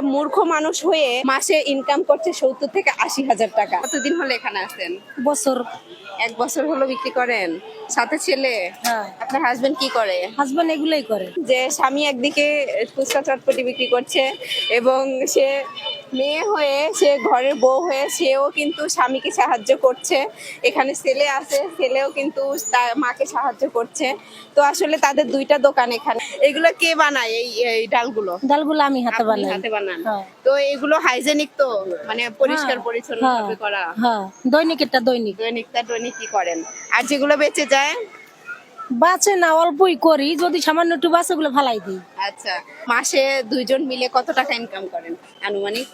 একটা মূর্খ মানুষ হয়ে মাসে ইনকাম করছে সত্তর থেকে আশি হাজার টাকা। কতদিন হলো এখানে আসেন বছর। এক বছর হলো বিক্রি করেন। সাথে ছেলে? হ্যাঁ। আপনার হাজবেন্ড কি করে? হাজবেন্ড এগুলোই করে। যে স্বামী একদিকে ফুচকা চটপটি বিক্রি করছে এবং সে মেয়ে হয়ে সে ঘরের বউ হয়ে সেও কিন্তু স্বামীকে সাহায্য করছে। এখানে ছেলে আছে ছেলেও কিন্তু তার মাকে সাহায্য করছে। তো আসলে তাদের দুইটা দোকান এখানে। এগুলো কে বানায় এই এই ডালগুলো? ডালগুলো আমি হাতে বানাই। হাতে বানান। হ্যাঁ। তো এগুলো হাইজেনিক তো? মানে পরিষ্কার হ্যাঁ, পরিচ্ছন্ন হ্যাঁ, ভাবে করা? হ্যাঁ। দৈনিক এটা দৈনিক। দৈনিকটা দৈনিক কি করেন। আর যেগুলো বেঁচে যায়? বাঁচে না অল্পই করি। যদি সামান্য একটু বাঁচে ওগুলো ফালাই দিই। আচ্ছা। মাসে দুইজন মিলে কত টাকা ইনকাম করেন? আনুমানিক?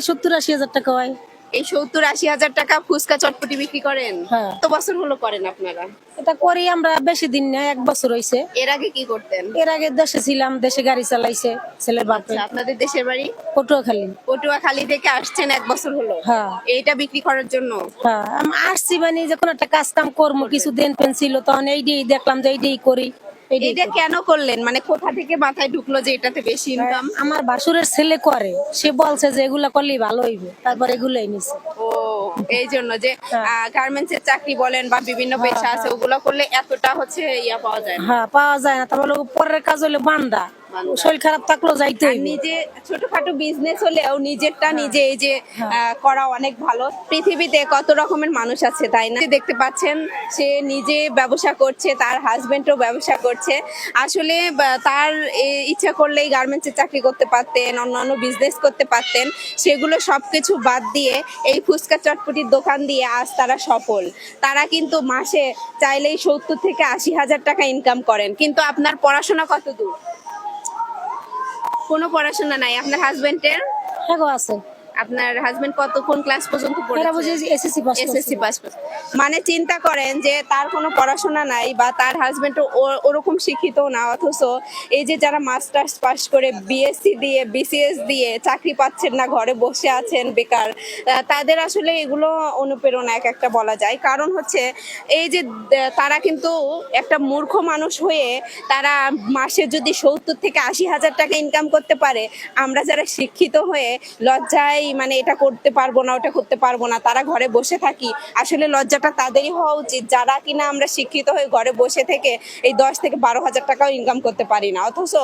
সত্তর আশি হাজার টাকা হয়। এই সত্তর আশি হাজার টাকা ফুচকা চটপটি বিক্রি করেন? হ্যাঁ। কত বছর হলো করেন আপনারা? এটা করি আমরা বেশি দিন না এক বছর এর আগে কি করতেন? এর আগে দেশে ছিলাম দেশে গাড়ি চালাইছে ছেলের বাপে আচ্ছা, আপনাদের দেশের বাড়ি? পটুয়াখালী। পটুয়াখালী থেকে আসছেন এক বছর হলো? হ্যাঁ। এইটা বিক্রি করার জন্য? হ্যাঁ আমি আসছি মানে যে কোনো একটা কাজ কাম করব কিছু দিন পেন ছিল তখন এইটাই দেখলাম যে এইটাই করি। এইটাই এটা কেন করলেন? মানে কোথা থেকে মাথায় ঢুকলো যে এটাতে বেশি ইনকাম আমার বাসুরের ছেলে করে। সে বলছে যে এগুলা করলেই ভালো হইবে। তারপর এগুলাই নিছে। ও এই জন্য যে হ্যাঁ। গার্মেন্টস এর চাকরি বলেন বা বিভিন্ন পেশা আছে ওগুলো করলে এতটা হচ্ছে ইয়া পাওয়া যায় না। হ্যাঁ পাওয়া যায় না। তারপর পরের কাজ হলে বান্দা। শরীর খারাপ থাকলেও যাইতে নিজে ছোটখাটো বিজনেস হলেও নিজেরটা নিজে এই যে হ্যাঁ। করা অনেক ভালো। পৃথিবীতে কত রকমের মানুষ আছে তাই না? দেখতে পাচ্ছেন সে নিজে ব্যবসা করছে তার হাজবেন্ডও ব্যবসা করছে। আসলে তার ইচ্ছা করলেই গার্মেন্টসের চাকরি করতে পারতেন অন্যান্য বিজনেস করতে পারতেন। সেগুলো সবকিছু বাদ দিয়ে এই ফুচকা চটপটির দোকান দিয়ে আজ তারা সফল। তারা কিন্তু মাসে চাইলেই সত্তর থেকে আশি হাজার টাকা ইনকাম করেন। কিন্তু আপনার পড়াশোনা কত দূর কোনো পড়াশোনা নাই আপনার হাজবেন্ডের হ্যাঁ আছে। আপনার হাজবেন্ড কতক্ষণ ক্লাস পর্যন্ত পড়েছে? এসএসসি পাস এসএসসি পাস মানে চিন্তা করেন যে তার কোনো পড়াশোনা নাই বা তার হাজবেন্ড ওরকম শিক্ষিত না অথচ এই যে যারা মাস্টার্স পাস করে বিএসসি দিয়ে বিসিএস দিয়ে চাকরি পাচ্ছেন না ঘরে বসে আছেন বেকার তাদের আসলে এগুলো অনুপ্রেরণা এক একটা বলা যায়। কারণ হচ্ছে এই যে তারা কিন্তু একটা মূর্খ মানুষ হয়ে তারা মাসে যদি সত্তর থেকে আশি হাজার টাকা ইনকাম করতে পারে আমরা যারা শিক্ষিত হয়ে লজ্জায় মানে এটা করতে পারব না, ওটা করতে পারব না, তারা ঘরে বসে থাকি। আসলে লজ্জাটা তাদেরই হওয়া উচিত, যারা কিনা আমরা শিক্ষিত হয়ে ঘরে বসে থেকে এই দশ থেকে বারো হাজার টাকাও ইনকাম করতে পারি না। অথচ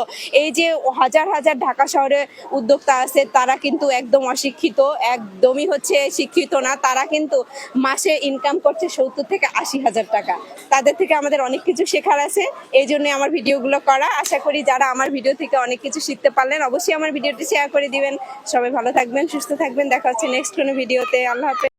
এই যে হাজার হাজার ঢাকা শহরে উদ্যোক্তা আছে, তারা কিন্তু একদম অশিক্ষিত, একদমই হচ্ছে শিক্ষিত না, তারা কিন্তু মাসে ইনকাম করছে সত্তর থেকে আশি হাজার টাকা। তাদের থেকে আমাদের অনেক কিছু শেখার আছে, এই জন্য আমার ভিডিওগুলো করা। আশা করি যারা আমার ভিডিও থেকে অনেক কিছু শিখতে পারলেন, অবশ্যই আমার ভিডিওটি শেয়ার করে দিবেন। সবাই ভালো থাকবেন সুস্থ থাকবেন দেখা হচ্ছে নেক্সট কোনো ভিডিওতে আল্লাহ হাফেজ।